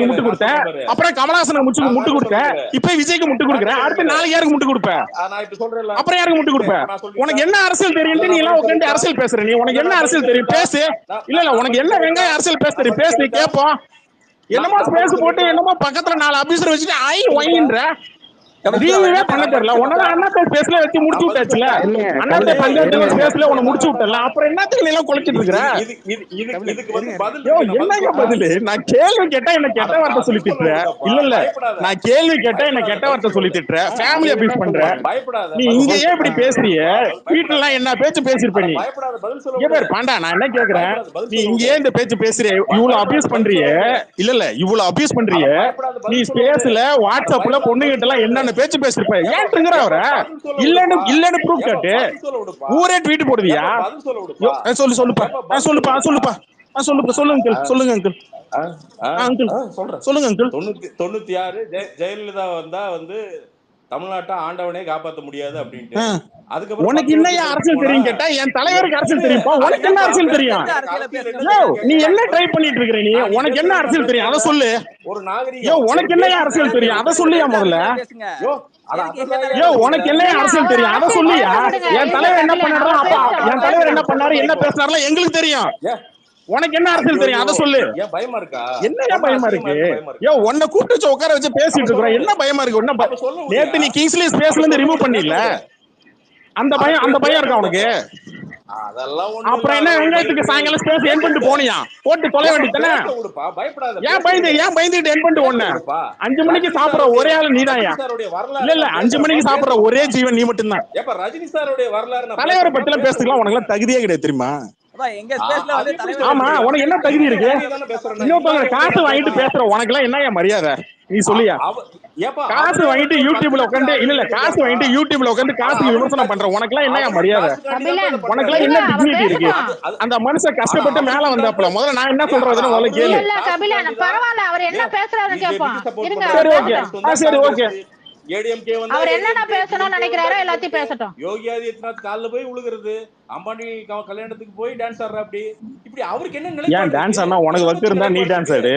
முட்டு கொடுத்தேன். அப்புறம் கமலஹாசனுக்கு முட்டு முட்டு கொடுத்தேன். இப்ப விஜய்க்கு முட்டு கொடுக்குறேன். அடுத்து நாளைக்கு யாருக்கு முட்டு கொடுப்ப? ஆ, நான் இப்ப சொல்றேன்ல. அப்புறம் யாருக்கு முட்டு கொடுப்ப? நான் சொல்லிட்டேன். உனக்கு என்ன அரசியல் தெரியும் நீ எல்லாம் உட்காந்து அரசியல் பேசுற. நீ உனக்கு என்ன அரசியல் தெரியும்? பேசு. இல்ல இல்ல உனக்கு என்ன வெங்காயம் அரசியல் பேச தெரியும்? பேசு கேப்போம். என்னமோ பேசு போட்டு என்னமோ பக்கத்துல நாலு அபிசர் வச்சுட்டு ஐ ஒயின்ற. ரீவே பண்ண தெரியல? உன்னதான் அண்ணாத்த பேசல வச்சு முடிச்சு விட்டாச்சுல? அண்ணாத்த பஞ்சாயத்து பேசல முடிச்சு விட்டல. அப்புறம் என்னத்துக்கு எல்லாம் குலைச்சிட்டு என்னங்க பதில் நான் கேள்வி கேட்டா என்ன கெட்ட வார்த்தை சொல்லி திட்டுற இல்ல இல்ல. நான் கேள்வி கேட்டா என்ன கெட்ட வார்த்தை சொல்லி திட்டுற ஃபேமிலி அபியூஸ் பண்ற? பயப்படாத. நீ இங்க ஏன் இப்படி பேசுறிய? வீட்டுல எல்லாம் என்ன பேச்சு பேசிருப்ப நீ? பயப்படாத. பதில் சொல்ல இங்க பேர் பாண்டா நான் என்ன கேக்குறேன்? நீ இங்க ஏன் இந்த பேச்சு பேசுறிய? இவ்வளவு அபியூஸ் பண்றிய? இல்ல இல்ல இவ்வளவு அபியூஸ் பண்றிய? நீ ஸ்பேஸ்ல வாட்ஸ்அப்ல பொண்ணுகிட்ட எல்லாம் என்னென்ன பேச்சு பேசிருப்ப ஏன் இருக்கிற அவர? இல்லன்னு இல்லன்னு ப்ரூஃப் கேட்டு. ஊரே ட்வீட் போடுவியா? சொல்ல சொல்லுப்பா. சொல்லுப்பா சொல்லுப்பா. சொல்லுங்க. சொல்லுங்க அங்கிள் ஆ, uncle. ஆ, சொல்றேன். சொல்லுங்க அங்கிள் தொண்ணூத்தி தொண்ணூத்தி ஆறு ஜெய- ஜெயலலிதா வந்தா வந்து தமிழ்நாட்டை ஆண்டவனே காப்பாத்த முடியாது அப்படின்ட்டு. அதுக்கப்புறம் உனக்கு வருஷம் அரசியல் தெரியும் கேட்டா என் தலைவருக்கு அரசியல் தெரியும்ப்பா. உனக்கு என்ன அரசியல் தெரியும்? யோ நீ என்ன ட்ரை பண்ணிட்டு இருக்கிற நீ? உனக்கு என்ன அரசியல் தெரியும்? அத சொல்லு. ஒரு நாகரிகம். யோ உனக்கு என்னையா அரசியல் தெரியும்? அத சொல்லியா முதல்ல? யோ, உனக்கு என்னையா அரசியல் தெரியும்? அத சொல்லியா? என் தலைவர் என்ன பண்ணாரு அப்பா என் தலைவர் என்ன பண்ணாரு என்ன பேசினாருல எங்களுக்கு தெரியும். உனக்கு என்ன அரசியல் தெரியும்? அத சொல்லு. பயமா இருக்கா? என்னையா பயமா இருக்கு? பயமா. யோ உன்னை கூப்பிட்டு வச்சு உட்கார வச்சு பேசிட்டு இருக்கிறோம். என்ன பயமா இருக்கு? என்ன? நேத்து நீ கிங்ஸ்லி ஸ்பேஸ்ல இருந்து ரிமூவ் பண்ணில அந்த பையன் அந்த பையன் இருக்கா உனக்கு? அப்புறம். என்ன வெங்காயத்துக்கு சாயங்காலம் ஸ்பேஸ் என் பண்ணிட்டு போனியா? போட்டு தொலை வேண்டியதானே ஏன் பயந்து ஏன் பயந்துட்டு என் பண்ணிட்டு ஒண்ணு. அஞ்சு மணிக்கு சாப்பிடுற ஒரே ஆளு வரலாறு இல்ல இல்ல அஞ்சு மணிக்கு சாப்பிடுற ஒரே ஜீவன் நீ மட்டும்தான். ரஜினி சாருடைய வரலாறு தலைவரை. பத்தி எல்லாம் பேசுறதுலாம் உனக்கு எல்லாம் தகுதியே கிடையாது தெரியுமா? எங்க ஸ்பேஸ்ல வந்து தலைவர் ஆமா உனக்கு என்ன தகுதி இருக்கு. இன்னொருத்தவங்க காசு வாங்கிட்டு பேசுற உனக்கு எல்லாம் என்னயா மரியாதை? நீ சொல்லியா? காசு வாங்கிட்டு யூடியூப்ல உட்காந்து இல்ல இல்ல காசு வாங்கிட்டு யூடியூப்ல உட்காந்து காசு விமர்சனம் பண்ற உனக்கு எல்லாம் என்னயா மரியாதை? உனக்கு எல்லாம் என்ன டிக்னிட்டி இருக்கு. அந்த மனுஷன் கஷ்டப்பட்டு மேல வந்தாப்புல முதல்ல நான் என்ன சொல்றதுன்னு முதல்ல கேளு. என்ன இருங்க சரி, okay. ADMK வந்தா அவர் ADMK பேசணும்னு நினைக்கிறாரோ எல்லாத்தையும் பேசட்டும். யோகி ஆதித்யநாத் கால்ல போய் உழுகுறது. அம்பானி கல்யாணத்துக்கு போய் டான்ஸ் ஆடுற அப்படி. இப்படி அவருக்கு என்ன நிலை ஏன் டான்ஸ் ஆனா உனக்கு வக்கு இருந்தா நீ டான்ஸ் ஆடு.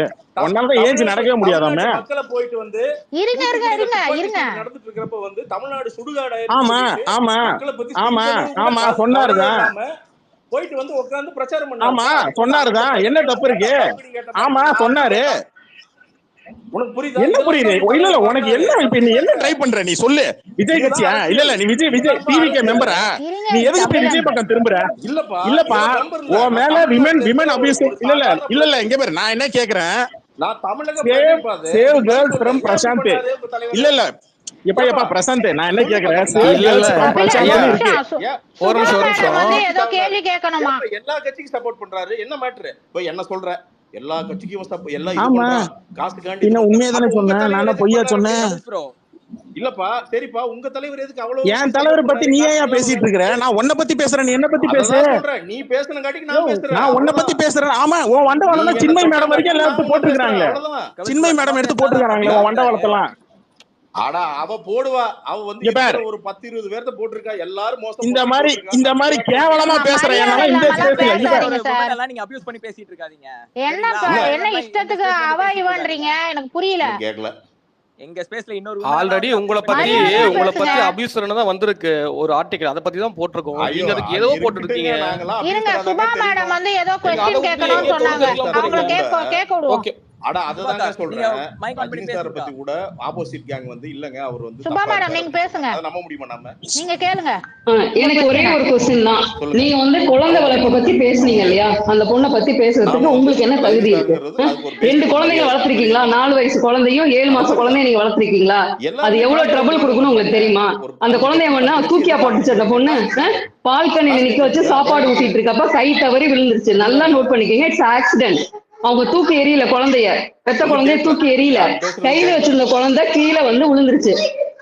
உன்னால தான் ஏஜ் நடக்கவே முடியாதாமே மக்களை போயிட்டு வந்து இருங்க இருங்க இருங்க இருங்க. நடந்துட்டு இருக்கிறப்ப வந்து தமிழ்நாடு சுடுகாடு ஆமா ஆமா ஆமா ஆமா சொன்னாருதான் போயிட்டு வந்து உட்கார்ந்து பிரச்சாரம் பண்ணாரு. ஆமா சொன்னாருதான் என்ன தப்பு இருக்கு? ஆமா சொன்னாரு. என்ன புரியுது? இல்ல இல்ல உனக்கு என்ன இப்ப நீ என்ன ட்ரை பண்ற? நீ சொல்லு. விஜய் கட்சியா இல்ல இல்ல நீ விஜய் விஜய் டிவிகே மெம்பரா நீ எதுக்கு கபிலன். விஜய் பக்கம் திரும்புற? இல்லப்பா இல்லப்பா. உன் மேல விமன் விமன் அபியூஸ் இல்ல இல்ல இல்ல இல்ல இங்க பாரு நான் என்ன கேக்குறேன்? நான் தமிழக சேவ் கேர்ள்ஸ் ஃப்ரம் பிரசாந்த்? இல்ல இல்ல. எப்ப எப்ப பிரசாந்த் நான் என்ன கேக்குறேன்? இல்ல, இல்ல. ஒரு நிமிஷம். ஒரு நிமிஷம், எல்லா கட்சிக்கும் சப்போர்ட் பண்றாரு. என்ன மேட்ரு இப்போ என்ன சொல்ற? எல்லா கட்சிக்கும் support- எல்லா இது ஆமா. பண்றான். காசுக்காண்டி பின்ன உண்மையை தானே அப்ப உங்க சொன்னேன் நான் பொய்யா? சொன்னேன். இல்லப்பா சரிப்பா உங்க தலைவர் எதுக்கு அவ்வளவு என் தலைவரை பத்தி நீ ஏன் பேசிட்டு இருக்கிற? நான் உன்னை பத்தி பேசுறேன். நீ என்ன பத்தி பேசு. அதான் சொல்றேன். நீ பேசுனங்காட்டிக்கு நான் பேசுறேன். நான் உன்னை பத்தி பேசுறேன். ஆமா உன் வண்டவாளம் சின்மை மேடம் வரைக்கும் எல்லாம் எடுத்து போட்டுருக்காங்களே அவ்வளவுதான். சின்மை மேடம் எடுத்து போட்டுருக்காங்களே உன் வண்டவாளத்தெல்லாம். அடா அவ போடுவா. அவ வந்து ஒரு பத்து இருபது பேர்த்த போட்டிருக்கா. எல்லாரும் மோசம் இந்த மாதிரி. இந்த மாதிரி கேவலமா பேசுற நீங்க அபியூஸ் பண்ணி பேசிட்டு இருக்காதீங்க. இல்ல. என்ன இஷ்டத்துக்கு அவ இவன்றீங்க எனக்கு புரியல. கேக்கல. எங்க ஸ்பேஸ்ல இன்னொரு ஆல்ரெடி உங்களை பத்தி உங்களை பத்தி. அபியூஸ் தான் வந்திருக்கு ஒரு ஆர்டிகல் அதை பத்தி தான் போட்டிருக்கோம். நீங்க அதுக்கு அது ஏதோ போட்டுருக்கீங்க. இருங்க சுபா? மேடம் வந்து ஏதோ கேட்கணும்னு நீங்க சொன்னாங்க. அவங்கள கேட்க கேட்க விடுவோம். ஓகே அட அதுதாங்க சுபா, சொல்றேன். நீங்க mic on பண்ணி ரஜினி சாரை பேசுங்க. பத்தி கூட ஆப்போசிட் கேங் வந்து இல்லங்க அவர் வந்து சுபா தப்பா மேடம் இருக்காரு. நீங்க பேசுங்க. அதை நம்ப முடியுமா நாம? நீங்க கேளுங்க. ஆ, எனக்கு ஒரே ஒரு கொஸ்டின் தான். நீங்க வந்து குழந்தை வளர்ப்பை பத்தி பேசுனீங்க இல்லையா? அந்த பொண்ணை பத்தி பேசுறதுக்கு உங்களுக்கு என்ன தகுதி இருக்கு? ரெண்டு idea. வளர்த்திருக்கீங்களா? நாலு வயசு குழந்தையும் ஏழு மாச குழந்தைய நீங்க வளர்த்திருக்கீங்களா? அது எவ்வளவு ட்ரபிள் கொடுக்கணும் உங்களுக்கு தெரியுமா? அந்த குழந்தைய தூக்கியா போட்டுச்சு அந்த பொண்ணு பால்கனில நிக்க வச்சு சாப்பாடு ஊட்டிட்டு இருக்கப்ப கை தவறி விழுந்துருச்சு. நல்லா நோட் பண்ணிக்கோங்க. இட்ஸ் ஆக்சிடென்ட் அவங்க தூக்கி எரியல குழந்தைய. பெத்த குழந்தைய தூக்கி எரியல. கையில வச்சிருந்த குழந்தை கீழே வந்து விழுந்துருச்சு.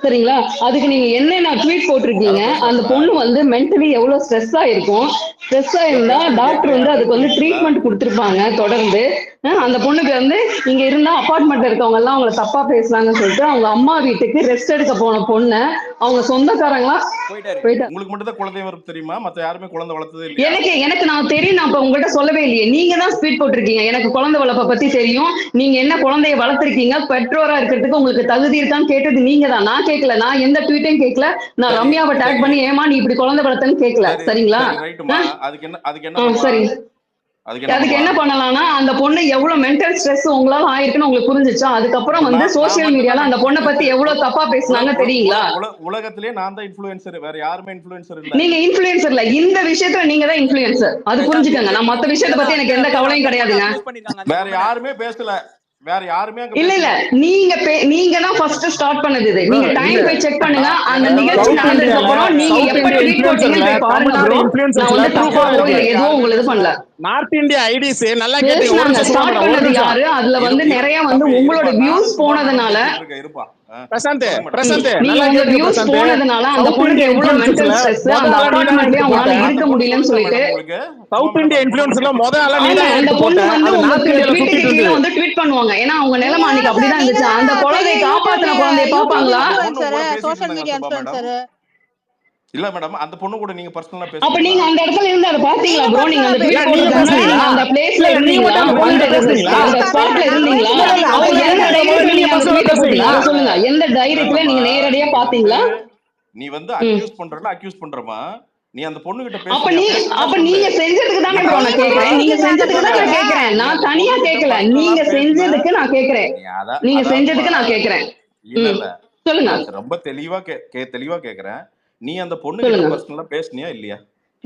சரிங்களா? அதுக்கு நீங்க என்னென்ன ட்வீட் போட்டிருக்கீங்க. அந்த பொண்ணு வந்து மென்டலி எவ்வளவு ஸ்ட்ரெஸ் ஆயிருக்கும். ஸ்ட்ரெஸ் ஆயிருந்தா டாக்டர் வந்து அதுக்கு வந்து ட்ரீட்மெண்ட் கொடுத்துருப்பாங்க தொடர்ந்து. அந்த பொண்ணுக்கு வந்து இங்க இருந்தா அபார்ட்மெண்ட் இருக்கவங்க எல்லாம் அவங்கள தப்பா பேசுறாங்கன்னு சொல்லிட்டு அவங்க அம்மா வீட்டுக்கு ரெஸ்ட் எடுக்க போன பொண்ணை அவங்க சொந்தக்காரங்களா போயிட்டாரு. போயிட்டு உங்களுக்கு மட்டும் தான் குழந்தை வரும் தெரியுமா? மத்த யாருமே குழந்தை வளர்த்ததே எனக்கு எனக்கு நான் தெரியும் நான் இப்ப உங்கள்கிட்ட சொல்லவே இல்லையே. நீங்க தான் ஸ்பீட் போட்டிருக்கீங்க. எனக்கு குழந்தை வளர்ப்பை பத்தி தெரியும். நீங்க என்ன குழந்தைய வளர்த்திருக்கீங்க? பெற்றோரா இருக்கிறதுக்கு உங்களுக்கு தகுதி இருக்கான்னு கேட்டது நீங்க தான் நான் கேட்கல நான் எந்த ட்வீட்டையும் கேட்கல நான் ரம்யாவை டேக் பண்ணி ஏமா நீ இப்படி குழந்தை வளர்த்தன்னு கேட்கல சரி, சரிங்களா? அதுக்கு என்ன அதுக்கு என்ன? சரி. அதுக்கு என்ன பண்ணலாம்? பண்ணலாம்னா அந்த பொண்ணு எவ்வளவு மென்டல் ஸ்ட்ரெஸ் உங்களால ஆயிருக்குன்னு உங்களுக்கு புரிஞ்சுச்சா? அதுக்கப்புறம் வந்து சோசியல் மீடியால அந்த பொண்ணை பத்தி எவ்வளவு தப்பா பேசுனாங்க தெரியுங்களா? உல- உலகத்திலே நான் தான் இன்ஃபுளுசர் வேற யாருமே இன்ஃபுளுசர் இல்ல. நீங்க இன்ஃபுளுசர் இல்ல. இந்த விஷயத்துல நீங்க தான் இன்ஃபுளுசர் அது புரிஞ்சுக்கங்க. நான் மத்த விஷயத்தை பத்தி எனக்கு எந்த கவலையும் கிடையாதுங்க. வேற. யாருமே பேசல. வேற யாருமே அங்க இல்ல இல்ல. நீங்க பே- நீங்க தான் ஃபர்ஸ்ட் ஸ்டார்ட் பண்ணது இது. நீங்க. டைம் போய் செக் பண்ணுங்க. அந்த நிகழ்ச்சி நடந்ததுக்கு அப்புறம் நீங்க எப்ப ட்வீட் போட்டீங்கன்னு போய் பாருங்க. நான் வந்து ல தப்பாவோ இல்ல தமிழ்நாடு எதுவும் உங்களுக்கு இது பண்ணல. நார்த் இந்தியா ஐடிஸ் நல்லா கேட்டீங்க ஸ்டார்ட் பண்ணது. யாரு? அதுல வந்து நிறைய வந்து உங்களோட வியூஸ் போனதுனால இருப்பா. பிரசாந்த் சொல்லுங்க, பிரசாந்த் நீங்க நல்லா உங்க கேட்டீங்க வியூஸ் பிரசாந்த். போனதுனால அந்த பொண்ணுக்கு எவ்வளவு மென்டல் ஸ்ட்ரெஸ் அந்த அபார்ட்மெண்ட்லயே அவங்களால இருக்க முடியலன்னு சொல்லிட்டு சவுத் இந்தியா இன்ஃபுளுன்ஸ்ல முத ஆளா நீ ஆமா, தான் அந்த பொண்ணு போட்ட. வந்து கீழே ட்வீட் பண்ணுவாங்க. ஏன்னா அவங்க நிலைமை அன்னைக்கு அப்படிதான் இருந்துச்சு. அந்த குழந்தைய காப்பாத்தின குழந்தைய பாப்பாங்களா சோஷியல் மீடியா இல்ல மேடம் அந்த பொண்ணு கூட நீங்க பர்சனலா அப்ப நீங்க அந்த இடத்துல இருந்து அதை பாத்தீங்களா ப்ரோ நீங்க அந்த ட்வீட் நீங்க பேசுறீங்களா? அந்த பிளேஸ்ல இருந்தீங்களா? அந்த பேசுறீங்களா? அந்த ஸ்பாட்ல இருந்தீங்களா அவங்க என்ன தைரியத்துல நீங்க பசங்க பேசுறீங்களா? போட்டீங்களா சொல்லுங்க எந்த தைரியத்துல நீங்க நேரடியா பாத்தீங்களா? நீ வந்து அக்யூஸ் பண்றல அக்யூஸ் பண்றமா நீ அந்த பொண்ணு கிட்ட அப்ப பேசுறியா? நீ அப்ப. நீங்க செஞ்சதுக்கு தானே ப்ரோ நான் கேக்குறேன். நீங்க செஞ்சதுக்கு தான் நான் கேக்குறேன். நான் தனியா கேட்கல நீங்க செஞ்சதுக்கு நான் கேக்குறேன். நீங்க செஞ்சதுக்கு. நான் கேக்குறேன். இல்ல. இல்ல. சொல்லுங்க. நான் ரொம்ப தெளிவா கே- தெளிவா கேக்குறேன். நீ அந்த பொண்ணு. பர்சனலா பேசுனியா இல்லையா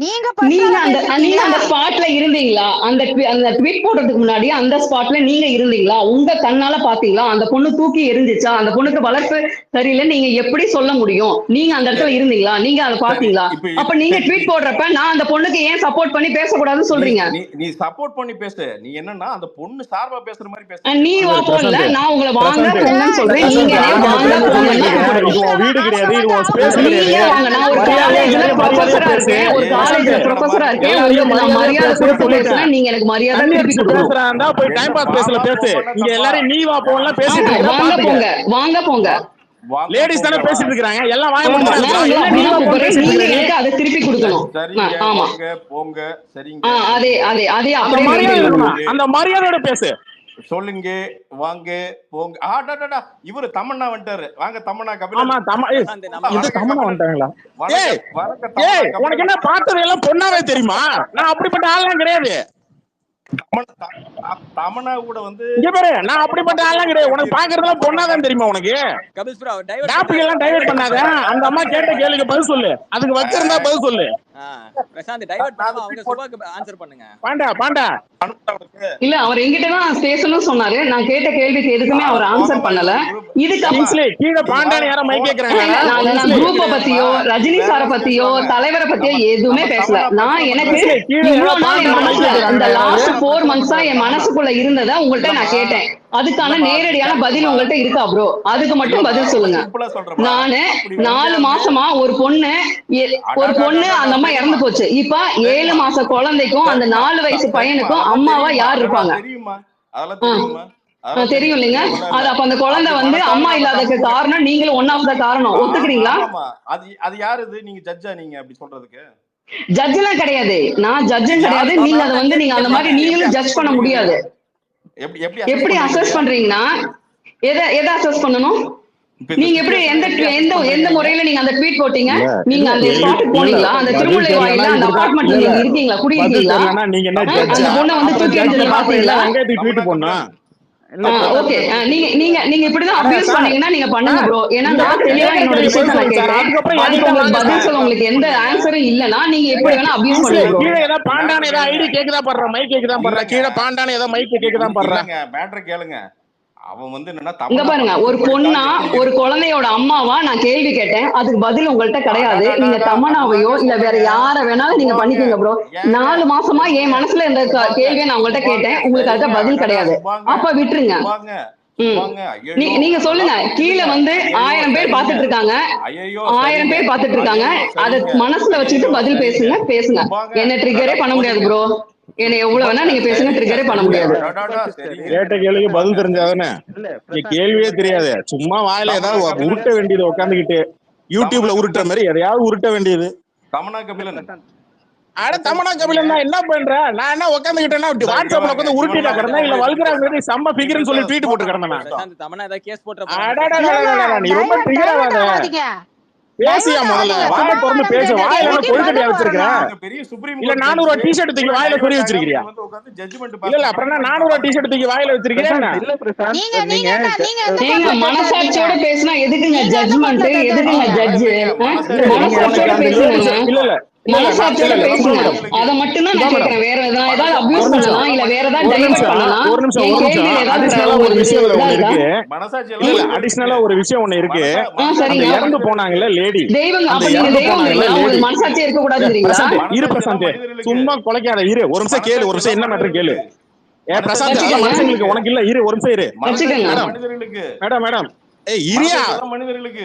நீங்க நீங்க அந்த நீங்க அந்த. ஸ்பாட்ல இருந்தீங்களா? அந்த அந்த ட்வீட் போடுறதுக்கு முன்னாடி அந்த ஸ்பாட்ல நீங்க இருந்தீங்களா? உங்க கண்ணால பாத்தீங்களா? அந்த பொண்ணு தூக்கி எரிஞ்சிச்சா? அந்த பொண்ணுக்கு வளர்ப்பு சரியில்லை நீங்க எப்படி சொல்ல முடியும்? நீங்க அந்த இடத்துல இருந்தீங்களா? நீங்க அதை பாத்தீங்களா? அப்ப நீங்க. ட்வீட் போடுறப்ப நான் அந்த பொண்ணுக்கு ஏன் சப்போர்ட் பண்ணி பேசக்கூடாதுன்னு சொல்றீங்க? நீ சப்போர்ட் பண்ணி பேசு. நீ என்னன்னா அந்த பொண்ணு சார்பா பேசுற மாதிரி பேசு. நீ வா பிரசாந்த். நான் உங்களை வாங்க. போங்கன்னு சொல்றேன். நீங்க வாங்க போங்கன்னு வீடு கிடையாது ஒரு காலேஜ்ல ப்ரொஃபஸரா இருக்கேன். ஒரு. காலேஜ்ல பிரசாந்த். ப்ரொஃபஸரா இருக்கேன் எல்லாரையும் உங்களுக்கு நான் மரியாதையா மரியாதை பேச கொடுத்து சொல்லிட்டேன். பேசுறேன் நீங்க எனக்கு மரியாதை தண்ணி திருப்பி அடிச்சுட்டு கொடுக்கணும் பேசுறா இருந்தா போய் டைம் பாஸ் பேசல பேசு. இங்க எல்லாரும் நீ வா போலாம் பேசிட்டு வாங்க போங்க வாங்க லேடிஸ் தானே. பேசிட்டு இருக்காங்க எல்லாம் வாங்க நீங்க திருப்பி கொடுக்கணும். ஆமா. போங்க சரிங்க. அதே அதே அதே. அந்த மரியாதையோட பேசு. சொல்லுங்க வாங்க போங்க. ஆ டா, டா, டா. இவரு தமன்னா வந்துட்டாரு. வாங்க தமன்னா ஆமா கபிலன் தம ஏய், பிரசாந்த், நம்ம இது தமிழா வந்துட்டாங்களா? ஏய், தமன்னா. உனக்கு என்ன பார்த்தது எல்லாம் பொண்ணாவே தெரியுமா? நான் அப்படிப்பட்ட ஆள்லாம் கிடையாது. தமன்- தமன்னா கூட வந்து இங்க பாரு நான் அப்படிப்பட்ட ஆள்லாம் கிடையாது. உனக்கு பாக்குறதெல்லாம் பொண்ணாதான் தெரியுமா உனக்கு? கபில்ஸ் ப்ரோ டைவர்ட் டாபிக் எல்லாம் டைவர்ட் பண்ணாத. அந்த அம்மா கேட்ட கேளுக்கு பதில் சொல்லு. அதுக்கு வச்சிருந்தா பதில் சொல்லு. பிரசாந்த் டைவர்ட் பண்ணாம அவங்க சுபாக்கு ஆன்சர் பண்ணுங்க. பாண்டா பாண்டா. அனுப்பிட்டா உனக்கு? இல்ல அவர் எங்கிட்ட தான் பேசணும்னு சொன்னாரு. நான் கேட்ட கேள்விக்கு எதுக்குமே அவர் ஆன்சர் பண்ணல. இதுக்கு கிங்ஸ்லி கீழே பாண்டான்னு யாரும் மைக் கேக்குறாங்க. நான் நான் குரூப்ப பத்தியோ ரஜினி சார பத்தியோ தலைவரை பத்தியோ எதுவுமே பேசல. நான் எனக்கு இவ்வளவு நாள் என் மனசுல இந்த லாஸ்ட் ஃபோர் மந்த்ஸா என் மனசுக்குள்ள இருந்ததை உங்கள்ட்ட நான் கேட்டேன். அதுக்கான நேரடியான பதில் உங்கள்ட்ட இருக்கா ப்ரோ அதுக்கு மட்டும் பதில் சொல்லுங்க. நானு நாலு மாசமா ஒரு பொண்ணு ஒரு பொண்ணு அந்த அம்மா இறந்து போச்சு. இப்ப ஏழு மாச குழந்தைக்கும் அந்த நாலு வயசு பையனுக்கும் அம்மாவா யார் இருப்பாங்க? தெரியுமா? இல்லைங்க. அது அப்ப அந்த குழந்தை வந்து அம்மா இல்லாததுக்கு காரணம் நீங்களும் ஒன் ஆஃப் த காரணம் ஒத்துக்கிறீங்களா அது அது யாரு இது? நீங்க ஜட்ஜா நீங்க அப்படி சொல்றதுக்கு? ஜட்ஜ் எல்லாம் கிடையாது. நான் ஜட்ஜும் கிடையாது. நீங்க அதை வந்து நீங்க அந்த மாதிரி நீங்களும் ஜட்ஜ் பண்ண முடியாது. எப்படி அசஸ் பண்றீங்கன்னா எதை எதை அசஸ் பண்ணணும்? இந்த நீங்க எப்படி எந்த எந்த எந்த முறையில நீங்க அந்த ட்வீட் போட்டீங்க? நீங்க அந்த ஸ்பாட்டுக்கு போனீங்களா? அந்த திருமலை வாயில அந்த. அபார்ட்மெண்ட்ல நீங்க இருக்கீங்களா? குடியிருக்கீங்களா? நீங்க என்ன அந்த பொண்ணை வந்து தூக்கி எறிஞ்சது பாத்தீங்களா அங்கே ட்வீட் பண்ணோம் ஓகே நீங்க நீங்க நீங்க இப்படிதான் அபியூஸ். பண்ணீங்கன்னா நீங்க பண்ணுங்க ப்ரோ ஏன்னா நான் தெளிவா என்னோட உங்களுக்கு வாங்க பதில். சொல்ல உங்களுக்கு எந்த ஆன்சரும் இல்லனா நீங்க எப்படி வேணா அபியூஸ் பண்ணுங்க. கீழே ஏதாவது பாண்டான ஏதாவது ஐடி கேக்குதா படுற மைக் கேக்குதா படுற? கீழே பாண்டான ஏதாவது மைக் கேக்குதா படுற? இல்லங்க மேட்ரு கேளுங்க. அவன் வந்து என்னன்னா பாருங்க ஒரு பொண்ணா ஒரு குழந்தையோட அம்மாவா நான் கேள்வி கேட்டேன் அதுக்கு பதில் உங்கள்ட்ட கிடையாது நீங்க தமனாவையோ இல்ல வேற யார வேணாலும் நீங்க பண்ணிக்கோங்க ப்ரோ நாலு மாசமா என் மனசுல இந்த க- கேள்வியை நான் உங்கள்ட்ட கேட்டேன் உங்களுக்கு அதுக்கு பதில் கிடையாது அப்ப விட்டுருங்க நீங்க சொல்லுங்க கீழே வந்து ஆயிரம் பேர். பாத்துட்டு இருக்காங்க ஆயிரம். பேர் பாத்துட்டு இருக்காங்க அத. மனசுல வச்சுக்கிட்டு பதில் பேசுங்க. பேசுங்க. என்ன ட்ரிகரே பண்ண முடியாது ப்ரோ என்ன எவ்வளவு வேணா நீங்க பேசுங்க ட்ரிகரே பண்ண முடியாது. கேட்ட கேள்விக்கு பதில் தெரிஞ்சாதானே? இங்க கேள்வியே தெரியாது. சும்மா வாயில ஏதாவது உருட்ட வேண்டியது உட்காந்துக்கிட்டு யூடியூப்ல உருட்டுற மாதிரி எதையாவது உருட்ட வேண்டியது. தமனா கபிலன். அட தமிழா கபிலன் என்ன பண்றேன் நான் என்ன உட்காந்துக்கிட்டேன்னா வாட்ஸ்அப்ல உட்காந்து உருட்டிட்டா கிடந்தேன். இல்ல வல்கரா மாதிரி செம்ம பிகர்னு சொல்லி ட்வீட் போட்டு கிடந்தேன் நான். தமனா ஏதாவது கேஸ் போட்டு நீ ரொம்ப ட்ரிகர் ஆகாத பேசியா முதல்ல? வாயை திறந்து பேசு. வாயில என்ன கொழுக்கட்டையா வச்சிருக்க பெரிய சுப்ரீம் இல்ல நானூறு டிஷர்ட் தூக்கி வாயில சொறி வச்சிருக்கியா இல்ல அப்புறம் என்ன நானூறு டிஷர்ட் தூக்கி வாயில வச்சிருக்கியா என்ன? இல்ல பிரசாந்த் நீங்க நீங்க என்ன நீங்க எந்த ஏங்க பக்கம் மனசாட்சியோட? பேசினா எதுக்குங்க ஜட்ஜ்மெண்ட் எதுக்குங்க ஜட்ஜ் மனசாட்சியோட பேசுங்க. இல்ல. ஒரு நிமிஷம். அத மட்டும் தான் நான் கேக்குறேன். வேற எதாவது ஏதாவது அபியூஸ் ஒரு நிமிஷம். பண்ணலாம் இல்ல வேற ஏதாவது ஒரு டைவர்ட் நிமிஷம். பண்ணலாம். ஒரு நிமிஷம் என் ஒரு கேள்வியில நிமிஷம் ஏதாவது அடிஷனலா ஒரு விஷயம் ஒண்ணு இருக்கா? மனசாட்சி இல்ல அடிஷனலா ஒரு விஷயம் ஒண்ணு இருக்கு. அந்த. இறந்து போனாங்கல்ல லேடி தெய்வங்க அந்த அப்ப நீங்க போனாங்கல்ல உங்களுக்கு இருக்க பிரசாந்த் இரு பிரசாந்த். சும்மா குலைக்காத இரு. ஒரு நிமிஷம் கேளு ஒரு நிமிஷம் என்ன மேட்டர் கேளு. ஏ பிரசாந்த் மனுஷங்களுக்கு உனக்கு இல்ல இரு. ஒரு நிமிஷம் இரு. Madam madam. ஏய் இரியா. மனிதர்களுக்கு.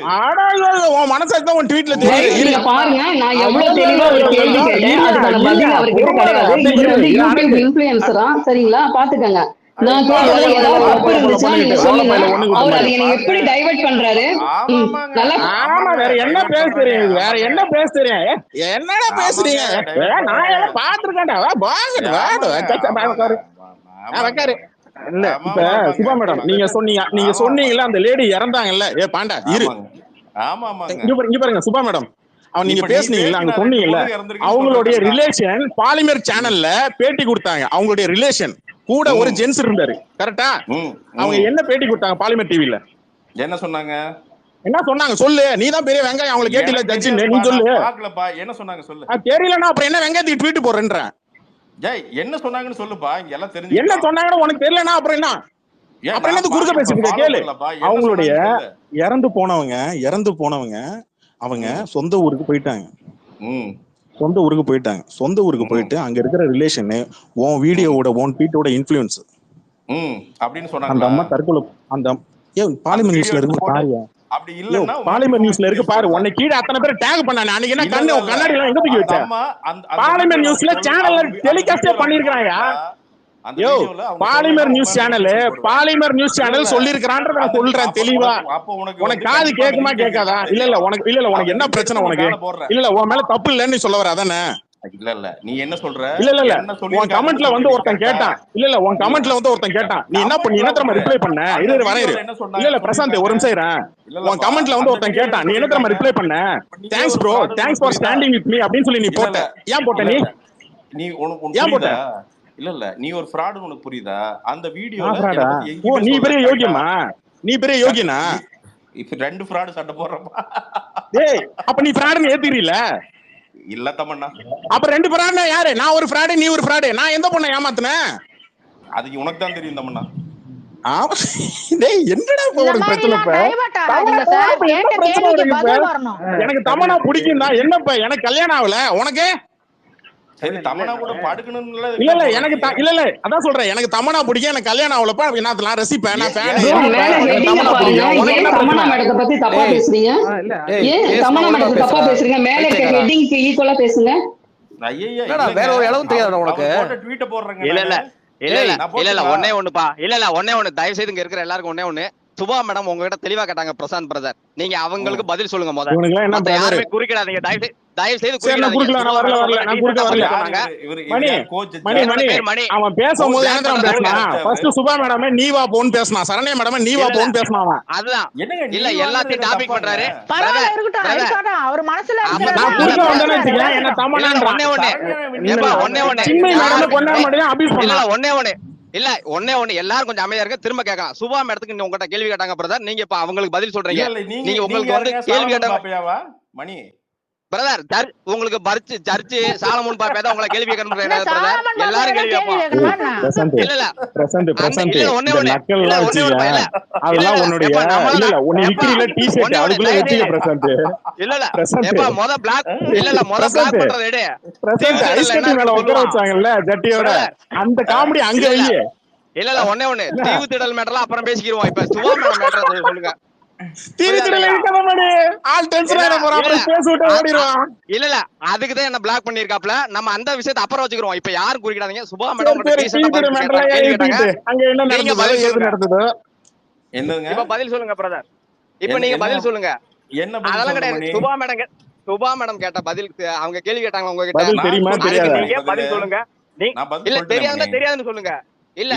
உன் மனசாட்சி தான் உன் ட்வீட்ல தெரியுது. பாருங்க நான் எவ்வளவு தெளிவா ஒரு கேள்வி கேட்டேன். அதுக்கான பதில் அவர்கிட்ட கிடையாது. இவர் வந்து யூடியூப் இன்ஃபுளுசரா சரிங்களா? பாத்துக்கங்க. நான் கேட்டதுல ஏதாவது தப்பு இருந்துச்சுன்னா நீங்க சொல்லுங்க. அவர் அதை என்னை எப்படி டைவர்ட் பண்றாரு. நல்லா ஆமா வேற என்ன பேச தெரியும் வேற என்ன பேச தெரியும் ஏ, என்னடா பேசுறீங்க? நான் எல்லாம் பாத்துருக்கேன்டா. வா பாக்கட்டு வா வா, வா, உட்காரு. இல்ல இப்ப சுபா மேடம் நீங்க சொன்னீங்க நீங்க சொன்னீங்கல்ல அந்த லேடி இறந்தாங்கல்ல. ஏ பாண்டா இரு. ஆமா ஆமாங்க. இங்க பாருங்க இங்க பாருங்க சுபா மேடம். அவன் நீங்க பேசுனீங்கல்ல அங்க சொன்னீங்கல்ல அவங்களுடைய? ரிலேஷன் பாலிமர் சேனல்ல பேட்டி கொடுத்தாங்க. அவங்களுடைய ரிலேஷன் கூட ஒரு. ஜென்ஸ் இருந்தாரு. கரெக்டா அவங்க. என்ன பேட்டி கொடுத்தாங்க பாலிமர் டிவில என்ன சொன்னாங்க? என்ன சொன்னாங்க? சொல்லு. நீ தான் பெரிய வெங்காயம். அவங்களை கேட்டில ஜட்ஜி நீ சொல்லு. என்ன சொன்னாங்க? சொல்லு. தெரியலன்னா அப்புறம் என்ன வெங்காயத்துக்கு ட்வீட் போடுறேன்றேன். ஜெய் என்ன சொன்னாங்கன்னு சொல்லுப்பா. இங்க எல்லாம் தெரிஞ்சு என்ன சொன்னாங்கன்னு உனக்கு தெரியலனா அப்புறம் என்ன? அப்புறம் குறுக்க கேளு. அவங்களுடைய இறந்து போனவங்க இறந்து போனவங்க அவங்க சொந்த ஊருக்கு போயிட்டாங்க. சொந்த ஊருக்கு போயிட்டாங்க. சொந்த ஊருக்கு. போயிட்டு அங்க இருக்கிற ரிலேஷனு உன் வீடியோவோட உன் ட்வீட்டோட இன்ஃபுளுன்ஸ் அப்படின்னு அந்த சொன்னாங்க அம்மா தற்கொலை அந்த ஏன் நியூஸ்ல இருக்கு அப்படி இல்லன்னா பாலிமர் நியூஸ்ல இருக்கு பாரு. உன்னை கீழே அத்தனை பேர் டேக் பண்ணானே. அன்னைக்கு என்ன கண்ணு கண்ணாடி எல்லாம் எங்க தூக்கி வச்ச? பாலிமர் நியூஸ்ல சேனல்ல டெலிகாஸ்டே பண்ணிருக்காங்க Polimer news channel Polimer news channel சொல்லிருக்கான்றத நான் சொல்றேன் தெளிவா. உனக்கு காது கேக்குமா கேட்காதா இல்ல இல்ல உனக்கு இல்ல இல்ல உனக்கு என்ன பிரச்சனை உனக்கு? இல்ல இல்ல உன் மேல தப்பு இல்லன்னு சொல்ல வர அதானே? இல்ல இல்ல. நீ என்ன சொல்ற? இல்ல இல்ல இல்ல. உன் கமெண்ட்ல வந்து ஒருத்தன் கேட்டா. கேட்டான். இல்ல இல்ல. உன் கமெண்ட்ல வந்து ஒருத்தன் கேட்டான். நீ என்ன பண்ணி என்ன தெரியுமா ரிப்ளை பண்ண? இரு இரு சொன்னாங்க? இல்ல இல்ல. பிரசாந்த் ஒரு நிமிஷம் இல்லப்பா, உன் கமெண்ட்ல வந்து ஒருத்தன் கேட்டான். நீ என்ன தெரியுமா ரிப்ளை பண்ண? Thanks bro thanks for? Standing with me அப்படின்னு சொல்லி நீ போட்ட. ஏன் போட்ட நீ. நீ உனக்கு ஏன் போட்ட? இல்ல இல்ல. நீ ஒரு ஃப்ராட் உனக்கு புரியுதா? அந்த வீடியோ? ஓ நீ பெரிய யோகியமா நீ பெரிய யோகியனா? இப்ப ரெண்டு ஃப்ராட் சண்டை போடுறப்பா. டேய் அப்ப நீ ஃப்ராடுன்னு ஏத்துக்கிறீல இல்ல தமண்ணா அப்ப ரெண்டு ஃப்ராட்னா யாரு? நான் ஒரு ஃப்ராடு நீ ஒரு ஃப்ராடு நான் எந்த பொண்ணை ஏமாத்துனேன் அது உனக்கு தான் தெரியும் தமண்ணா. எனக்கு தமனா பிடிக்கும் தான் என்னப்ப? எனக்கு கல்யாணம் ஆகல. உனக்கு? சரி தமண்ணா கூட படுக்கணும்ல இல்ல இல்ல எனக்கு இல்ல இல்ல அதான் சொல்றேன் எனக்கு தமனா பிடிக்கும் எனக்கு கல்யாணம் ஆகலப்பா நான் நான் ரசிப்பேன் நான் தமனா மேடத்தை பத்தி தப்பா. பேசுறீங்க ஏன் தமனா மேடத்தை தப்பா பேசுறீங்க மேல இருக்க ஹெட்டிங்க்கு ஈக்குவலா பேசுங்க. வேற ஒரு இளவும் தெரியாதா உனக்கு? tweet-அ போடுறேங்க இல்ல, இல்ல. இல்ல இல்ல இல்ல இல்ல? ஒன்னே ஒண்ணுப்பா இல்ல இல்ல ஒன்னே ஒண்ணு தயவு செய்து இங்க இருக்கிற எல்லாருக்கும் ஒன்னே ஒண்ணு சுபா மேடம் உங்ககிட்ட தெளிவா கேட்டாங்க பிரசாந்த் பிரதர் நீங்க அவங்களுக்கு பதில் சொல்லுங்க முதல்ல? யாருமே குறுக்கிடாதீங்க தயவு தயவு செய்து நான் குறுக்கல, நான் வரல, நான் மணி, மணி? மணி. அவன் பேசும்போது பேசினா ஃபர்ஸ்ட் சுபா மேடமே நீ வா போன்னு பேசினான் சரண்யா மேடமே நீ வா பேசினான் அவன் அதுதான். இல்ல எல்லாத்தையும் டாபிக். பண்றாரு. பரவாயில்ல இருக்கட்டும். அவர் மனசுல நான் அவர் வந்தேன்னு. வச்சுக்கேன் என்ன தமனான்றான் ஒண்ணே ஒண்ணு. ஏப்பா, ஒண்ணே மேடம் இல்ல இல்ல ஒண்ணே ஒண்ணு. இல்ல ஒண்ணே ஒண்ணு. எல்லாரும் கொஞ்சம் அமைதியா இருக்க திரும்ப கேட்கலாம். சுபா மேடத்துக்கு நீ உங்ககிட்ட கேள்வி கேட்டாங்க பிரதர். நீங்க இப்ப அவங்களுக்கு பதில் சொல்றீங்க. நீங்க நீங்க உங்களுக்கு வந்து? கேள்வி கேட்டாங்க? மணி. பிரதர் உங்களுக்கு பர்ச்சு சர்ச்சு சாலமோன் பாப்பா தான் உங்களை கேள்வி கேட்கணும் எல்லாரும் கேள்வி கேட்போம் இல்ல இல்ல. ஒண்ணே ஒண்ணு அதெல்லாம் உன்னுடைய இல்ல இல்ல உன்னை அதுக்குள்ள இல்ல இல்ல. பிரசாந்த். முத பிளாக் இல்ல இல்ல முத பிரசாந்த். பிளாக் பண்றது எடு. பிரசன்ட் இல்ல, ஐஸ் கட்டி மேல உட்கார ஜட்டியோட. அந்த காமெடி அங்க இல்ல, இல்ல. வையே. இல்ல இல்ல ஒண்ணே ஒண்ணு. தீவு திடல் மேட்டர்லாம் அப்புறம் பேசிக்கிருவோம். இப்ப மேட்டர் சொல்லுங்க. இல்ல அதுக்கு தான் என்ன பிளாக் பண்ணிருக்காப்ல நம்ம அந்த விஷயத்தை அப்புறம் வச்சுக்கிறோம். இப்ப யாரும் குறிக்கிடாதீங்க. சுபா மேடம் பதில் சொல்லுங்க. நடந்தது? என்னங்க? இப்ப பதில் சொல்லுங்க பிரதர் இப்ப நீங்க பதில் சொல்லுங்க. என்ன அதெல்லாம் கிடையாது? சுபா மேடம் சுபா மேடம் கேட்ட பதில் அவங்க கேள்வி கேட்டாங்க உங்ககிட்ட? பதில் சொல்லுங்க. இல்ல தெரியாதுன்னா. தெரியாதுன்னு சொல்லுங்க. இல்ல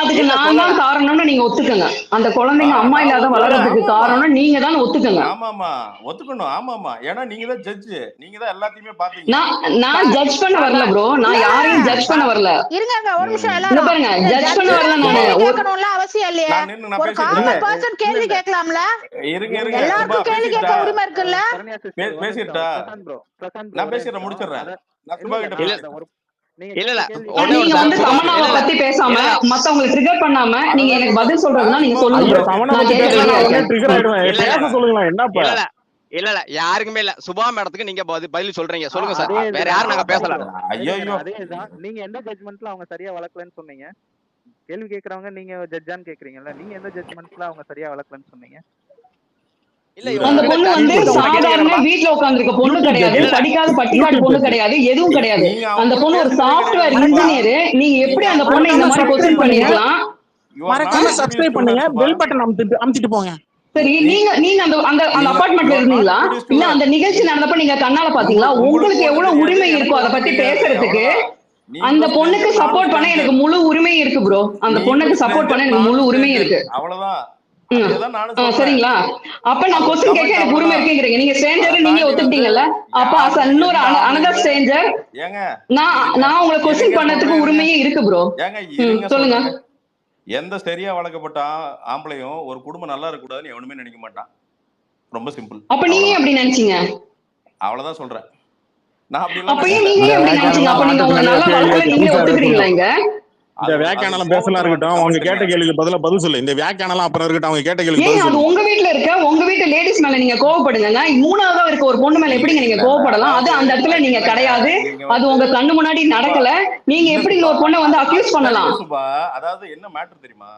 அதுக்கு நான். தான் காரணம்னு நீங்க ஒத்துக்கங்க. அந்த குழந்தைங்க அம்மா இல்லாத வளர்றதுக்கு காரணம் நீங்க தான் ஒத்துக்கங்க. ஆமாமா ஒத்துக்கணும். ஆமாமா ஏன்னா நீங்க தான் ஜட்ஜ் நீங்க தான் எல்லாத்தையுமே பாத்தீங்க. நான் நான் ஜட்ஜ் பண்ண வரல ப்ரோ நான் யாரையும் ஜட்ஜ் பண்ண வரல. இருங்க ஒரு நிமிஷம் எல்லாரும். பாருங்க ஜட்ஜ் பண்ண வரல கேள்வி நானு. கேட்கணும்ல அவசியம் இல்லையே. நான் நின்னு நான் ஒரு காமன். பர்சன் கேள்வி கேட்கலாம்ல? இருங்க இருங்க. எல்லாருக்கும் கேள்வி கேட்க உரிமை இருக்குல்ல? பேசிட்டா. நான் பேசிடுறேன் முடிச்சிடுறேன். நான் சுபா கிட்ட நீங்க வந்து இல்ல. பத்தி பேசாம மத்தவங்களை ட்ரிகர் பண்ணாம நீங்க எனக்கு பதில் சொல்றதுன்னா நீங்க சொல்லுங்க. இல்ல, இல்ல. என்னப்பா? யாருக்குமே இல்ல. சுபா மேடத்துக்கு நீங்க பதில் பதில் சொல்றீங்க. சொல்லுங்க சார். வேற யாரும் நாங்க பேசல. நீங்க எந்த ஜட்ஜ்மெண்ட்ல அவங்க சரியா வளர்க்கலன்னு சொன்னீங்க? கேள்வி கேக்குறவங்க நீங்க ஜட்ஜான்னு கேக்குறீங்கல்ல. நீங்க எந்த ஜட்ஜ்மெண்ட்ல அவங்க சரியா வளர்க்கலன்னு சொன்னீங்க? அந்த பொண்ணு வந்து சாதாரண வீட்ல உட்கார்ந்திருக்க பொண்ணு கிடையாது. படிக்காத பட்டிக்காடு பொண்ணு கிடையாது. எதுவும் கிடையாது. அந்த பொண்ணு ஒரு சாஃப்ட்வேர். இன்ஜினியர் நீங்க எப்படி அந்த பொண்ணை இந்த மாதிரி கொஸ்டின் பண்ணிருக்கலாம். மறக்காம சப்ஸ்கிரைப் பண்ணுங்க. பெல் பட்டன் அமுத்திட்டு அமுத்திட்டு போங்க. சரி நீங்க நீங்க அந்த அந்த அந்த அபார்ட்மெண்ட்ல இருந்தீங்களா? இல்ல. அந்த நிகழ்ச்சி நடந்தப்ப நீங்க கண்ணால பாத்தீங்களா? உங்களுக்கு எவ்வளவு உரிமை இருக்கோ அதை பத்தி பேசுறதுக்கு அந்த பொண்ணுக்கு சப்போர்ட் பண்ண எனக்கு முழு உரிமை இருக்கு ப்ரோ அந்த பொண்ணுக்கு சப்போர்ட் பண்ண எனக்கு முழு உரிமை இருக்கு. அவ்வளவுதான். சரிங்களா? அப்ப நான் கொஸ்டின் கேட்க எனக்கு உரிமை இருக்குங்கிறீங்க. நீங்க ஸ்ட்ரேஞ்சர் நீங்க ஒத்துக்கிட்டீங்கல்ல? அப்ப அஸ் இன்னொரு அனதர் ஸ்ட்ரேஞ்சர் ஏங்க நான் நான் உங்களை கொஸ்டின் பண்ணதுக்கு உரிமையே இருக்கு ப்ரோ சொல்லுங்க. எந்த சரியா வளர்க்கப்பட்ட ஆம்பளையும் ஒரு குடும்பம் நல்லா இருக்க கூடாதுன்னு எவனுமே நினைக்க மாட்டான். ரொம்ப சிம்பிள் அப்ப நீங்க அப்படி நினைச்சீங்க? அவ்வளவுதான் சொல்றேன். நான் அப்படி அப்ப நீங்க ஏன் அப்படி நினைச்சீங்க? அப்ப நீங்க உங்களை நல்லா வளர்க்கல நீங்களே ஒத்துக்கிறீங்களா இங்க? இந்த வியாக்கியானம் பேசலாம் இருக்கட்டும். அவங்க கேட்ட கேள்விக்கு பதிலா பதில் சொல்லு. இந்த வியாக்கியானம் அப்புறம் இருக்கட்டும். அவங்க கேட்ட பதில் அது உங்க வீட்ல இருக்க? உங்க வீட்டு லேடிஸ் மேல நீங்க கோவப்படுங்க மூணாவதா இருக்க ஒரு பொண்ணு மேல எப்படிங்க நீங்க கோவப்படலாம்? அது அந்த இடத்துல நீங்க கிடையாது. அது உங்க கண்ணு முன்னாடி நடக்கல. நீங்க எப்படி ஒரு பொண்ணை வந்து அக்யூஸ் பண்ணலாம்? சுபா அதாவது என்ன மேட்டர் தெரியுமா?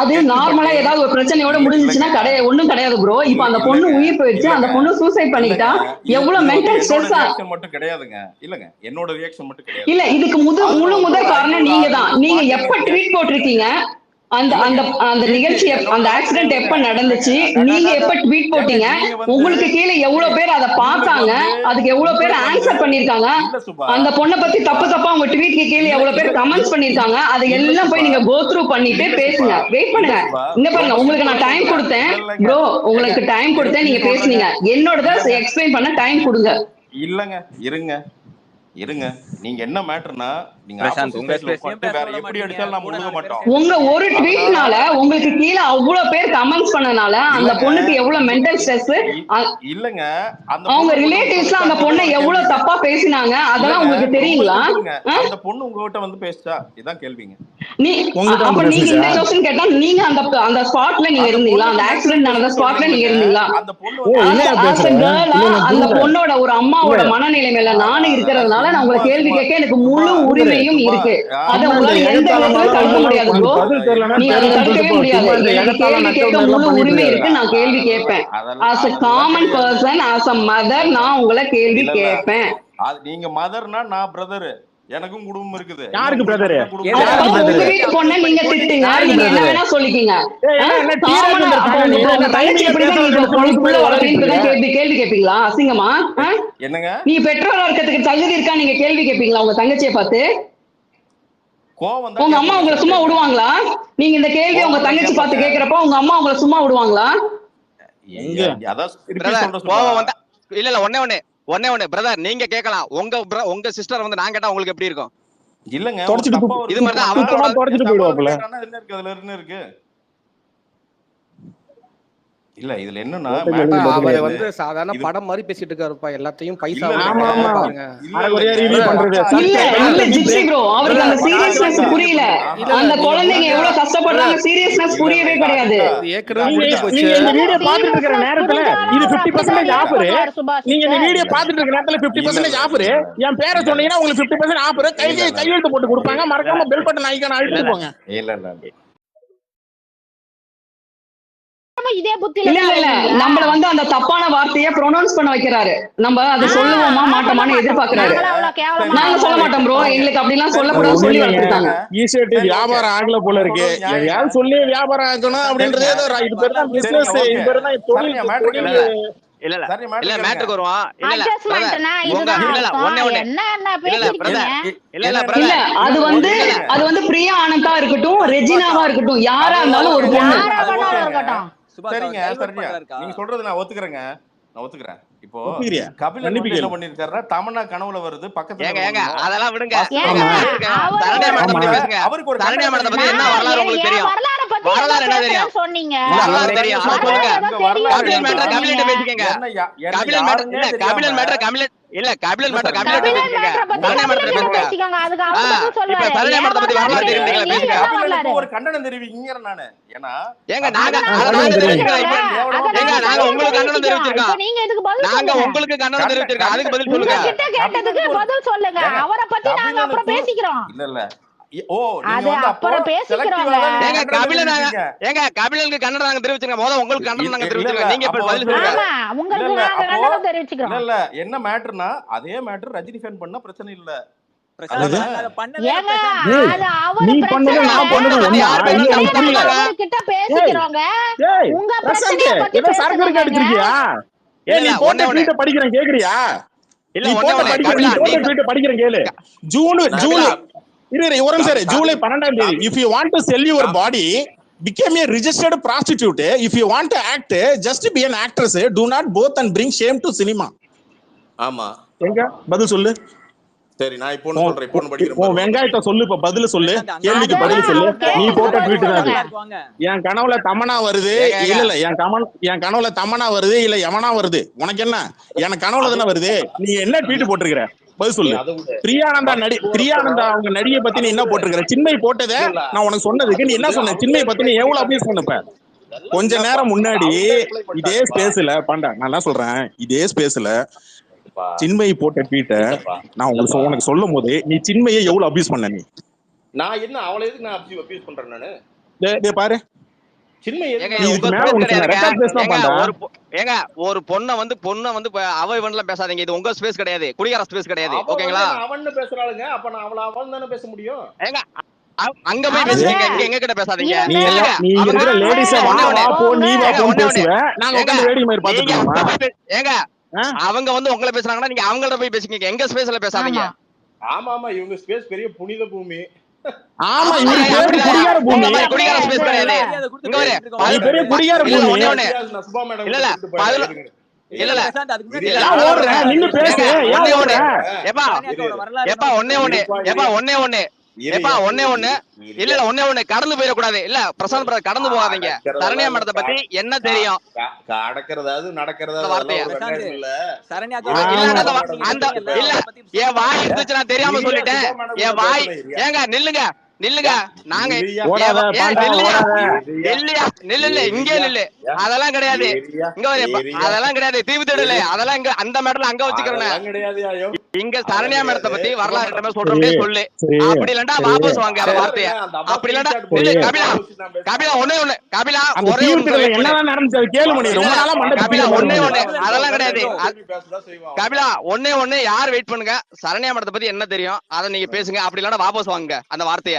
அது நார்மலா ஏதாவது ஒரு பிரச்சனையோட முடிஞ்சுச்சுன்னா கிடையாது ஒண்ணும் கிடையாது ப்ரோ இப்ப அந்த பொண்ணு உயிர் போயிடுச்சு அந்த பொண்ணு சூசைட் பண்ணிக்கிட்டா எவ்வளவு மென்டல் ஸ்ட்ரெஸ் மட்டும் கிடையாதுங்க. இல்லங்க என்னோட ரியாக்ஷன் மட்டும் இல்ல இதுக்கு முது முழு முதல் காரணம் நீங்க தான் நீங்க எப்ப ட்வீட் போட்டிருக்கீங்க? அந்த அந்த அந்த நிகழ்ச்சி அந்த ஆக்சிடென்ட் எப்ப நடந்துச்சு? நீங்க எப்ப ட்வீட் போட்டீங்க? உங்களுக்கு கீழே எவ்வளவு பேர் அதை பார்த்தாங்க? அதுக்கு எவ்வளவு பேர் ஆன்சர் பண்ணிருக்காங்க அந்த பொண்ணை பத்தி தப்பு தப்பா உங்க ட்வீட்க்கு கீழே எவ்வளவு பேர் கமெண்ட்ஸ் பண்ணிருக்காங்க அதை எல்லாம் போய் நீங்க கோ த்ரூ பண்ணிட்டு பேசுங்க. வெயிட் பண்ணுங்க. இங்க பாருங்க உங்களுக்கு நான் டைம் கொடுத்தேன். ப்ரோ உங்களுக்கு டைம் கொடுத்தேன் நீங்க பேசுனீங்க. என்னோடத எக்ஸ்பிளைன் பண்ண டைம் கொடுங்க. இல்லங்க இருங்க. இருங்க. நீங்க என்ன மேட்டர்னா உங்க ஒரு ட்வீட்னால உங்களுக்கு கீழே அவ்வளவு பேர் கமெண்ட்ஸ் பண்ணனால அந்த. பொண்ணுக்கு எவ்வளவு மென்டல் ஸ்ட்ரெஸ் இல்லங்க. அந்த அவங்க பொண்ணு ரிலேட்டிவ்ஸ்லாம் அந்த பொண்ணை எவ்வளவு தப்பா பேசினாங்க? அதெல்லாம் உங்களுக்கு தெரியுங்களா? அந்த பொண்ணு உங்ககிட்ட வந்து பேசுச்சா? இதான் கேள்விங்க. நீ அப்ப நீங்க இந்த? கொஸ்டின் கேட்டா நீங்க அந்த அந்த ஸ்பாட்ல நீங்க இருந்தீங்களா? அந்த ஆக்சிடென்ட் நடந்த ஸ்பாட்ல நீங்க இருந்தீங்களா? அந்த. பொண்ணோட ஒரு அம்மாவோட இல்ல. மனநிலை மேல நானும் இருக்கிறதுனால நான் உங்களை கேள்வி கேட்க எனக்கு முழு உரிமையும் இருக்கு. அதை உங்களால எந்த விதத்திலும் தடுக்க முடியாது ப்ரோ நீங்க அதை தடுக்கவே கேள்வி கேட்க முழு உரிமை இருக்கு நான் கேள்வி கேட்பேன். As a common. Person as a mother நான் உங்களை கேள்வி. கேட்பேன். நீங்க மதர்னா நான் பிரதர் எனக்கும் குடும்பம் இருக்குது. யாருக்கு வீட்டு பொண்ணை நீங்க திட்டுங்க. நீங்க என்ன? வேணா சொல்லிக்கீங்க. கேள்வி கேள்வி கேட்பீங்களா அசிங்கமா? என்னங்க? நீ பெற்றோரா இருக்கிறதுக்கு தகுதி இருக்கா நீங்க கேள்வி கேட்பீங்களா உங்க தங்கச்சியை பார்த்து? உங்க அம்மா உங்களை சும்மா விடுவாங்களா? நீங்க இந்த கேள்வி உங்க தங்கச்சி பார்த்து கேக்குறப்ப உங்க அம்மா உங்களை சும்மா விடுவாங்களா? எங்க? அதான் கோவம். வந்தா இல்ல இல்ல ஒண்ணே ஒண்ணே. ஒண்ணே ஒண்ணே பிரதர் நீங்க கேட்கலாம் உங்க உங்க சிஸ்டர் வந்து நான் கேட்டா உங்களுக்கு எப்படி இருக்கும் இல்லங்க இது மாதிரி தான் என்ன இருக்கு இல்ல இதுல என்னன்னா அவர். வந்து சாதாரண படம் மாதிரி பேசிட்டு இருக்காருப்பா எல்லாத்தையும் பைசா அவருக்கு அந்த சீரியஸ்னஸ் புரியல. அந்த குழந்தைங்க எவ்வளவு கஷ்டப்படுறாங்க சீரியஸ்னஸ் புரியவே கிடையாது. நீங்க இந்த வீடியோ பாத்துட்டு இருக்கிற நேரத்துல இது 50% ஆஃபர் நீங்க இந்த வீடியோ பாத்துட்டு இருக்கிற நேரத்துல 50% ஆஃபர் என் பேரை சொன்னீங்கன்னா உங்களுக்கு 50% ஆஃபர் கை இல்ல, இல்ல. கையெழுத்து போட்டு கொடுப்பாங்க. மறக்காம பெல் பட்டன் ஐக்கான அழுத்திட்டு போங்க இல்ல இல்ல. இதே புத்தியில இல்ல இல்ல இல்ல. நம்மள வந்து அந்த தப்பான வார்த்தைய ப்ரொனவுன்ஸ் பண்ண வைக்கிறாரு. நம்ம அதை சொல்லுவோமா மாட்டோமான்னு எதிர்பார்க்கறாரு. நாங்க சொல்ல மாட்டோம் ப்ரோ எங்களுக்கு அப்படிலாம் சொல்லக்கூடாது சொல்லி வளர்த்துருக்காங்க ஈஸியாட்டு வியாபாரம் ஆகல போல இருக்கு. எதையாவது சொல்லி வியாபாரம் ஆகணும் அப்படின்றதே ஏதோ இது பேர் தான் பிசினஸ் இது பேர் தான் தொழில் இல்ல. ஒண்ணே. ஒண்ணு. அது வந்து அது வந்து பிரியா ஆனந்தா இருக்கட்டும் ரெஜினாவா இருக்கட்டும் யாரா இருந்தாலும் ஒரு பொண்ணு. சரிங்க சரிங்க? நீங்க சொல்றது நான் ஒத்துக்கிறேங்க. நான் ஒத்துக்கிறேன். இப்போ வந்து என்ன. பண்ணிருக்காருன்னா தமன்னா கனவுல வருது பக்கத்துல ஏங்க ஏங்க வருது. அதெல்லாம் விடுங்க. அவருக்கு ஒரு சரண்யா மேடத்தை பத்தி என்ன வரலாறு உங்களுக்கு தெரியும்? வரலாறை என்ன தெரியும்? சொன்னீங்க. வரலாறு தெரியும். மேட்டர் பேசிக்கங்க. மேட்டர் இல்ல கபிலன் மேட்டர் இல்ல பேசிக்கங்க. பேசுங்க. அதுக்கு இப்ப பத்தி வரலாறு. தெரியுங்களா? பேசுங்க. கபிலனுக்கு ஒரு கண்டனம் நானு. ஏன்னா ஏங்க நாங்க. தெரிவிக்கிறோம் இப்ப அதை ஏங்க நாங்க உங்களுக்கு கண்டனம். தெரிவிச்சிருக்கோம். இப்ப நீங்க இதுக்கு பதில் நாங்க சொல்லுங்க. உங்களுக்கு கண்டனம் தெரிவிச்சிருக்கோம். அதுக்கு பதில் சொல்லுங்க. உங்ககிட்ட கேட்டதுக்கு பதில் சொல்லுங்க. அவரை பத்தி நாங்க அப்புறம் பேசிக்கிறோம். இல்ல இல்ல. இ- ஓ நீங்க அது வந்து அப்போ அப்புறம் பேசிக்கிறோங்க. ஏங்க கபிலன். ஏங்க கபிலனுக்கு நாங்க தெரிவிச்சிருக்கோம் முதல்ல உங்களுக்கு கண்டனம் நாங்க இல்ல, நீங்க இப்ப பதில் வந்து- சொல்லுங்க. ஆமா உங்களுக்கு இல்ல, நாங்க என்ன மேட்டர்னா அதே மேட்டர் ரஜினி ஃபேன் பண்ணா பிரச்சனை இல்ல. அவர்கிட்ட பேசிக்கிறோங்க. உங்க பிரச்சனைய படிக்கிறேன் கேக்குறியா? இல்ல படிக்கிறேன் கேளு. ஜூன் ஜூலை இரு ஒரு இரு. ஜூலை பன்னெண்டாம் தேதி. If you want to sell your body became a registered prostitute. If you want to act just be an actress. Do not both and bring shame to cinema. ஆமா. எங்க? பதில் சொல்லு. சரி நான் இப்போ சொல்றேன். இப்போ படிக்கிறேன். வெங்காயத்தை சொல்லு இப்ப பதில் சொல்லு. கேள்விக்கு பதில் சொல்லு. நீ போட்ட ட்வீட் தான். என் கனவுல தமனா வருது. இல்ல இல்ல என் கமன் என் கனவுல தமனா வருது இல்ல யமனா வருது. உனக்கு என்ன? எனக்கு கனவுல தானே வருது. நீ என்ன ட்வீட் போட்டிருக்கிற? பதில் சொல்லு. பிரியானந்தா நடி பிரியானந்தா அவங்க நடிகை பத்தி நீ என்ன போட்டிருக்கிற? சின்மை போட்டதே நான் உனக்கு சொன்னதுக்கு நீ என்ன சொன்ன? சின்மை பத்தி நீ எவ்வளவு அபியூஸ் பண்ணப்ப கொஞ்ச நேரம் முன்னாடி இதே ஸ்பேஸ்ல பாண்டா நான் என்ன சொல்றேன்? இதே ஸ்பேஸ்ல சின்மை போட்ட ட்வீட்டை நான் உங்களுக்கு உனக்கு சொல்லும் போது நீ சின்மையை எவ்வளவு அபியூஸ் பண்ண நீ? நான் என்ன அவளை எதுக்கு நான் அபியூஸ் பண்றேன் நானு? பாரு. ஏங்க. ஒரு பொ- ஏங்க ஒரு பொண்ணை வந்து பொண்ணை வந்து அவ இவன்லாம் பேசாதீங்க. இது உங்க ஸ்பேஸ் கிடையாது. குடிகார ஸ்பேஸ் கிடையாது. அவ ஓகேங்களா? வந்து அவன்னு பேசுறாளுங்க? அப்ப நான் அவள அவன் தானே பேச முடியும்? ஏங்க அ- அங்க போய் பேசுங்க இங்க எங்க கிட்ட பேசாதீங்க. நீ நீ இருக்கிற லேடிஸ வா வா. போ நீ வா. பேசுவ. நாங்க ஏங்க, வேடிக்கை மாதிரி பாத்துட்டு? அவங்க வந்து உங்களை பேசுறாங்கன்னா நீங்க அவங்கள்ட்ட போய் பேசிக்கங்க எங்க ஸ்பேஸ்ல பேசாதீங்க. ஆமா ஆமா இவங்க ஸ்பேஸ் பெரிய புனித பூமி. ஆமா இவரு பேரு. குடிகார பூமி. குடிகார ஸ்பேஸ் கிடையாது. இங்க பாரு, குடிகார இல்ல, பூமி. ஒண்ணே ஒண்ணு. இல்ல, இல்ல, பதில- இல்ல, இல்ல. ஏன் ஒண்ணே வரலாறு எப்பா ஒண்ணே. ஒண்ணு எப்பா ஒண்ணே ஒண்ணு எப்பா ஒண்ணே. ஒண்ணு இல்ல இல்ல ஒண்ணே ஒண்ணு. கடந்து போயிடக்கூடாது. இல்ல பிரசாந்த் பிரதர் கடந்து போகாதீங்க. சரண்யா மேடத்தை பத்தி என்ன தெரியும்? நடக்கிறதாவது நடக்கிறதா இந்த வார்த்தையை. அதெல்லாம் ஒரு வெங்காயம் இல்ல. சரண்யாக்கோட ஆ, வரலாறு இல்ல, பத்தி அந்த- நீங்க இல்ல, அதை பத்தி என் வாய் இருந்துச்சு நான் தெரியாம சொல்லிட்டேன். என் வாய் ஏங்க நில்லுங்க. நில்லுங்க. நாங்க இல்லையா நில்லு இல்ல இங்கே நில்லு. அதெல்லாம் கிடையாது. இங்க ஏரியா. அதெல்லாம் கிடையாது. தீவு தேடல. அதெல்லாம் இங்க அந்த மேடல அங்க வச்சுக்கிறேன். இங்க சரண்யா மேடத்தை பத்தி வரலாறு ரெண்டு பேரும் சொல்றோம்னே சொல்லு. அப்படி இல்லண்டா சரி. வாபஸ் வாங்க அந்த வார்த்தைய. அப்படி இல்லடா இல்ல கபிலா. கபிலா ஒண்ணே ஒண்ணு. கபிலா ஒரே ஒரு என்னதான் நடந்துச்சு கேளு மணி. ரொம்ப நாளா மண்டை கபிலா ஒண்ணே. ஒண்ணு. அதெல்லாம் கிடையாது. கபிலா ஒண்ணே ஒண்ணு. யார் வெயிட் பண்ணுங்க? சரண்யா மேடத்தை பத்தி என்ன தெரியும்? அத நீங்க பேசுங்க. அப்படி இல்லனா வாபஸ் வாங்குங்க அந்த வார்த்தைய.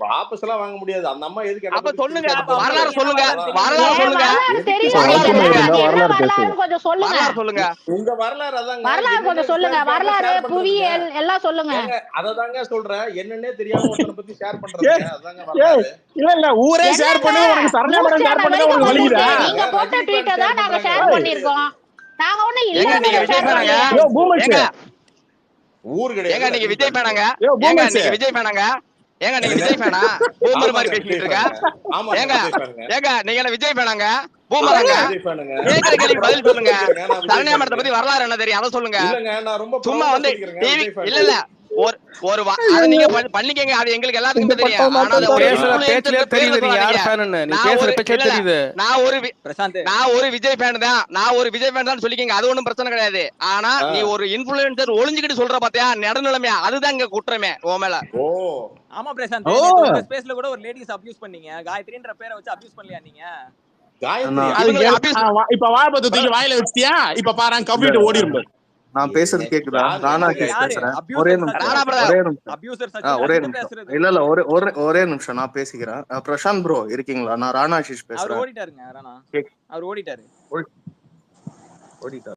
வாபஸ் எல்லாம் வாங்க முடியாது. அந்த அம்மா எதுக்கு அப்ப சொல்லுங்க வரலாறு சொல்லுங்க வரலாறு? சொல்லுங்க. வரலாறு உங்களுக்கு? கொஞ்சம் சொல்லுங்க. உங்க வரலாறு அதாங்க. வரலாறு கொஞ்சம் சொல்லுங்க. வரலாறு புவியியல் எல்லாம் சொல்லுங்க. அததாங்க சொல்றேன். என்னன்னே தெரியாம பத்தி ஷேர் பண்றது அதாங்க ஏய், வரலாறு இல்ல இல்ல ஊரே ஷேர் பண்ணி உனக்கு Saranya News madam share channel பண்ணி உனக்கு வரைக்கும் வலிக்குதா? வந்துருச்சு. நீங்க போட்ட ட்வீட்டை தான் நாங்க ஷேர் பண்ணிருக்கோம் நாங்க ஒண்ணு இல்ல விஜய் ஷேர் பூமர்ஸ் ஏங்க ஊர் கிடையாது. நீங்க விஜய் பேனாங்க. நீங்க விஜய் பேனாங்க ஏங்க நீங்க விஜய் பேனா பூமர் மாதிரி பேசிட்டு இருக்க? ஆமா ஏங்க. ஏங்க நீங்க என்ன விஜய் பேனாங்க பூமரங்க ஃபேனுங்க. கேக்குற கேள்வி பதில் சொல்லுங்க. சரண்யா ஃபேனுங்க. மேடத்தை பத்தி வரலாறு என்ன தெரியும்? அதை சொல்லுங்க. சும்மா வந்து டிவி. இல்ல இல்ல. ஒரு ஒரு வா- அத நீங்க பண்ணி- பண்ணிக்கங்க. அது எங்களுக்கு எல்லாத்துக்குமே தெரியும். ஆனா ஒரு நான் ஒரு- நான் ஒரு வி- பிரசாந்த். நான் ஒரு விஜய் ஃபேன் தான். நான் ஒரு விஜய் ஃபேன் தான் சொல்லிக்கங்க. அது ஒண்ணும் பிரச்சனை கிடையாது. ஆனா. நீ ஒரு இன்ஃபுளுசர் ஒளிஞ்சுக்கிட்டு சொல்ற பாத்தியா? நடுநிலைமையா. அதுதான் இங்க குற்றமே உன் மேல. ஓ. ஆமா பிரசாந்த். ஓ. ஸ்பேஸ்ல கூட ஒரு லேடிஸ் அபியூஸ் பண்ணீங்க. காயத்ரின்ற பேரை வச்சு அபியூஸ் பண்ணலையா நீங்க? இப்ப வாழைப்பழத்தை தூக்கி வாயில வச்சிட்டியா? இப்ப பாரு கம்ப்ளீட் ஓடி நான் பேசுறது கேக்குதா? ராணா பேசுறேன் ஒரே நிமிஷம். ஒரே நிமிஷம். இல்ல இல்ல ஒரே ஒரே ஒரே நிமிஷம் நான் பேசிக்கிறேன். பிரசாந்த் ப்ரோ இருக்கீங்களா? நான் ராணா ஆஷிஷ் அவர் பேசுறேன். ஓடிட்டாருங்க ராணா. அவர் ஓடிட்டாரு. ஓடிட்டார்.